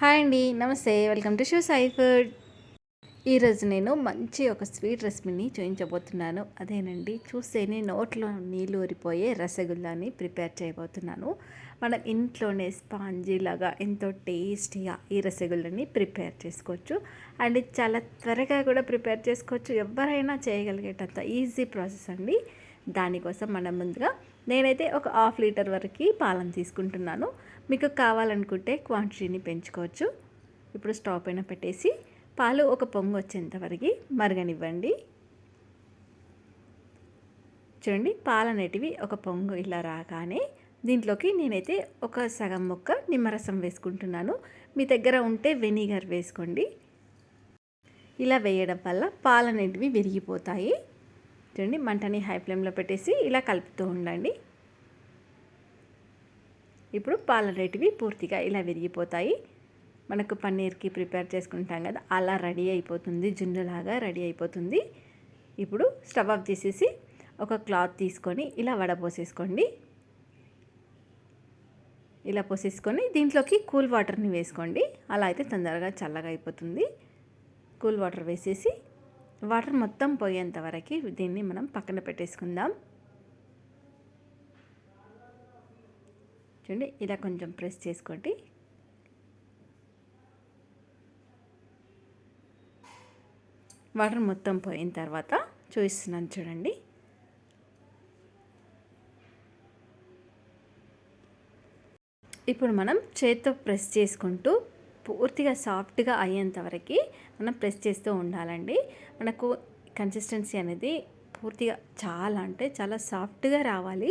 Hi అండి నమస్తే. Welcome to షూ సాయి ఫుడ్ ఈరోజు నేను మంచి ఒక స్వీట్ రెసిపీని చూపించబోతున్నాను. అదేనండి చూస్తేనే నోట్లో నీళ్ళు ఊరిపోయే రసగుల్లాని ప్రిపేర్ చేయబోతున్నాను. మనం ఇంట్లోనే స్పాంజీ లాగా ఎంతో టేస్టీగా ఈ రసగుల్లని ప్రిపేర్ చేసుకోవచ్చు. అండ్ చాలా త్వరగా కూడా ప్రిపేర్ చేసుకోవచ్చు. ఎవరైనా చేయగలిగేటంత ఈజీ ప్రాసెస్ అండి. దానికోసం మనం ముందుగా నేనైతే ఒక హాఫ్ లీటర్ వరకు పాలను తీసుకుంటున్నాను. మీకు కావాలనుకుంటే క్వాంటిటీని పెంచుకోవచ్చు. ఇప్పుడు స్టవ్ పైన పెట్టేసి పాలు ఒక పొంగు వచ్చేంత వరకు మరగనివ్వండి. చూడండి పాలు అనేటివి ఒక పొంగు ఇలా రాగానే దీంట్లోకి నేనైతే ఒక సగం ముక్క నిమ్మరసం వేసుకుంటున్నాను. మీ దగ్గర ఉంటే వెనిగర్ వేసుకోండి. ఇలా వేయడం వల్ల పాలు అనేటివి విరిగిపోతాయి. చూడండి మంటని హై ఫ్లేమ్లో పెట్టేసి ఇలా కలుపుతూ ఉండండి. ఇప్పుడు పాలరేటివి పూర్తిగా ఇలా విరిగిపోతాయి. మనకు పన్నీర్కి ప్రిపేర్ చేసుకుంటాం కదా అలా రెడీ అయిపోతుంది. జున్నులాగా రెడీ అయిపోతుంది. ఇప్పుడు స్టవ్ ఆఫ్ చేసేసి ఒక క్లాత్ తీసుకొని ఇలా వడపోసేసుకోండి ఇలా పోసేసుకొని దీంట్లోకి కూల్ వాటర్ని వేసుకోండి. అలా అయితే తొందరగా చల్లగా అయిపోతుంది. కూల్ వాటర్ వేసేసి వాటర్ మొత్తం పోయేంత వరకు దీన్ని మనం పక్కన పెట్టేసుకుందాం. చూడండి ఇలా కొంచెం ప్రెస్ చేసుకోండి. వాటర్ మొత్తం పోయిన తర్వాత చూపిస్తున్నాను చూడండి. ఇప్పుడు మనం చేత్తో ప్రెస్ చేసుకుంటూ పూర్తిగా సాఫ్ట్గా అయ్యేంత వరకు మనం ప్రెస్ చేస్తూ ఉండాలండి. మనకు కన్సిస్టెన్సీ అనేది పూర్తిగా చాలా అంటే చాలా సాఫ్ట్గా రావాలి.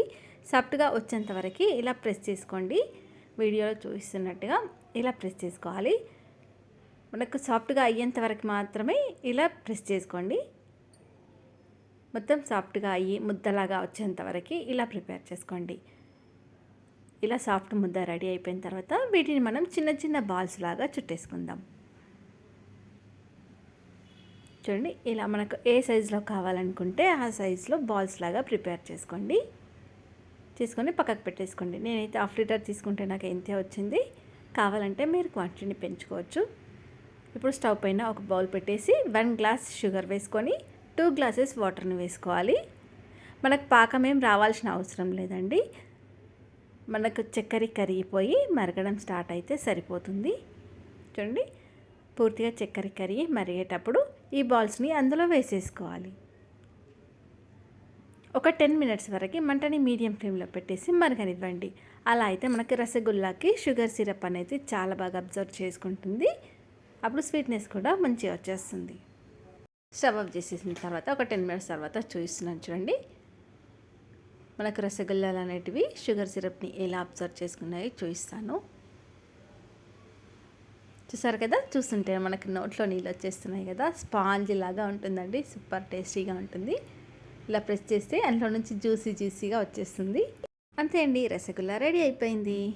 సాఫ్ట్గా వచ్చేంత వరకు ఇలా ప్రెస్ చేసుకోండి. వీడియోలో చూపిస్తున్నట్టుగా ఇలా ప్రెస్ చేసుకోవాలి. మనకు సాఫ్ట్గా అయ్యేంత వరకు మాత్రమే ఇలా ప్రెస్ చేసుకోండి. మొత్తం సాఫ్ట్గా అయ్యి ముద్దలాగా వచ్చేంత వరకు ఇలా ప్రిపేర్ చేసుకోండి. ఇలా సాఫ్ట్ ముద్ద రెడీ అయిపోయిన తర్వాత వీటిని మనం చిన్న చిన్న బాల్స్ లాగా చుట్టేసుకుందాం. చూడండి ఇలా మనకు ఏ సైజులో కావాలనుకుంటే ఆ సైజులో బాల్స్ లాగా ప్రిపేర్ చేసుకోండి. తీసుకొని పక్కకు పెట్టేసుకోండి. నేనైతే హాఫ్ లీటర్ తీసుకుంటే నాకు ఎంతే వచ్చింది? కావాలంటే మీరు క్వాంటిటీని పెంచుకోవచ్చు. ఇప్పుడు స్టవ్ పైన ఒక బౌల్ పెట్టేసి వన్ గ్లాస్ షుగర్ వేసుకొని టూ గ్లాసెస్ వాటర్ని వేసుకోవాలి. మనకు పాకం ఏం రావాల్సిన అవసరం లేదండి. మనకు చక్కెర కరిగిపోయి మరగడం స్టార్ట్ అయితే సరిపోతుంది. చూడండి పూర్తిగా చక్కెర కరిగి మరిగేటప్పుడు ఈ బాల్స్ని అందులో వేసేసుకోవాలి. ఒక టెన్ మినిట్స్ వరకు మంటని మీడియం ఫ్లేమ్లో పెట్టేసి మరగనివ్వండి. అలా అయితే మనకి రసగుల్లాకి షుగర్ సిరప్ అనేది చాలా బాగా అబ్జర్వ్ చేసుకుంటుంది. అప్పుడు స్వీట్నెస్ కూడా మంచిగా వచ్చేస్తుంది. స్టవ్ ఆఫ్ చేసేసిన తర్వాత ఒక టెన్ మినిట్స్ తర్వాత చూస్తున్నాను చూడండి. మనకు రసగుల్లాలు అనేటివి షుగర్ సిరప్ని ఎలా అబ్జర్వ్ చేసుకున్నాయో చూపిస్తాను. చూసారు కదా? చూస్తుంటే మనకి నోట్లో నీళ్ళు వచ్చేస్తున్నాయి కదా? స్పాంజ్ లాగా ఉంటుందండి. సూపర్ టేస్టీగా ఉంటుంది. ఇలా ప్రెస్ చేస్తే అందులో నుంచి జ్యూసీ జ్యూసీగా వచ్చేస్తుంది. అంతే అండి. రసగుల్లా రెడీ అయిపోయింది.